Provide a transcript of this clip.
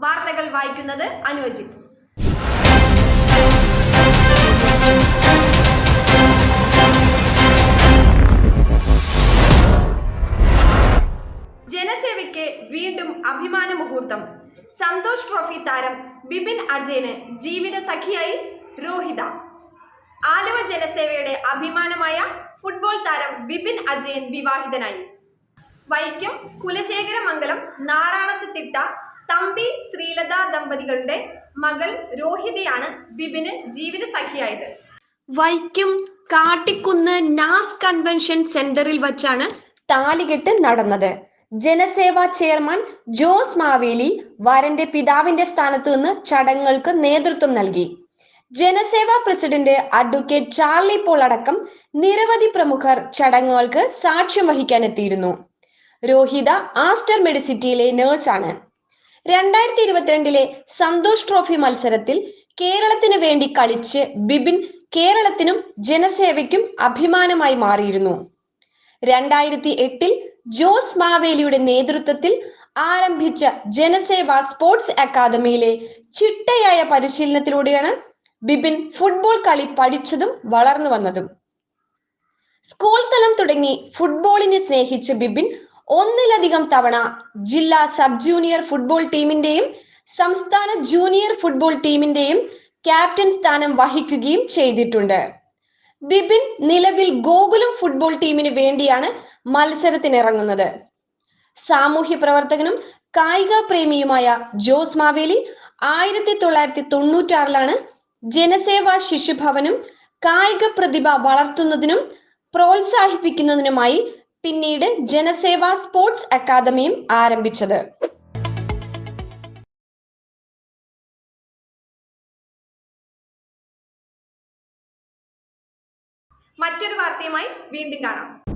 വാർത്തകൾ വായിക്കുന്നത് അനുജിത്. ജനസേവയ്ക്ക് വീണ്ടും അഭിമാന മുഹൂർത്തം സന്തോഷ് ട്രോഫി താരം ബിപിൻ അജയന് ജീവിത സഖിയായി രോഹിത. ആലുവ ജനസേവയുടെ അഭിമാനമായ ഫുട്ബോൾ താരം ബിപിൻ അജയൻ വിവാഹിതനായി. വൈക്കം കുലശേഖരമംഗലം നാറാണത്ത് തിട്ട തമ്പി ശ്രീലത ദമ്പതികളുടെ മകൾ രോഹിതയാണ് ബിബിന് ജീവിത സഖിയായത് വൈക്കം കാട്ടിക്കുന്ന് നാസ് കൺവെൻഷൻ സെന്ററിൽ വച്ചാണ് താലികെട്ട് നടന്നത്. ജനസേവാ ചെയർമാൻ ജോസ് മാവേലി വരന്റെ പിതാവിന്റെ സ്ഥാനത്ത് നിന്ന് ചടങ്ങുകൾക്ക് നേതൃത്വം നൽകി. Janaseva president advocate Charlie Paul അടക്കം നിരവധി പ്രമുഖർ ചടങ്ങുകൾക്ക് സാക്ഷ്യം വഹിക്കാനെത്തിയിരുന്നു. രോഹിത ആസ്റ്റർ മെഡിസിറ്റിയിലെ നേഴ്സാണ്. രണ്ടായിരത്തി ഇരുപത്തിരണ്ടിലെ സന്തോഷ് ട്രോഫി മത്സരത്തിൽ കേരളത്തിന് വേണ്ടി കളിച്ച് ബിബിൻ കേരളത്തിനും ജനസേവയ്ക്കും അഭിമാനമായി മാറിയിരുന്നു. രണ്ടായിരത്തി എട്ടിൽ ജോസ് മാവേലിയുടെ നേതൃത്വത്തിൽ ആരംഭിച്ച ജനസേവ സ്പോർട്സ് അക്കാദമിയിലെ ചിട്ടയായ പരിശീലനത്തിലൂടെയാണ് ബിബിൻ ഫുട്ബോൾ കളി പഠിച്ചതും വളർന്നു വന്നതും. സ്കൂൾ തലം തുടങ്ങി ഫുട്ബോളിനെ സ്നേഹിച്ച ബിബിൻ ഒന്നിലധികം തവണ ജില്ലാ സബ് ജൂനിയർ ഫുട്ബോൾ ടീമിന്റെയും സംസ്ഥാന ജൂനിയർ ഫുട്ബോൾ ടീമിന്റെയും ക്യാപ്റ്റൻ സ്ഥാനം വഹിക്കുകയും ചെയ്തിട്ടുണ്ട്. ബിബിൻ നിലവിൽ ഗോകുലം ഫുട്ബോൾ ടീമിന് വേണ്ടിയാണ് മത്സരത്തിനിറങ്ങുന്നത്. സാമൂഹ്യ പ്രവർത്തകനും കായിക പ്രേമിയുമായ ജോസ് മാവേലി ആയിരത്തി തൊള്ളായിരത്തി തൊണ്ണൂറ്റാറിലാണ് ജനസേവാ ശിശുഭവനും കായിക പ്രതിഭ വളർത്തുന്നതിനും പ്രോത്സാഹിപ്പിക്കുന്നതിനുമായി പിന്നീട് ജനസേവ സ്പോർട്സ് അക്കാദമിയും ആരംഭിച്ചത്. മറ്റൊരു വാർത്തയുമായി വീണ്ടും കാണാം.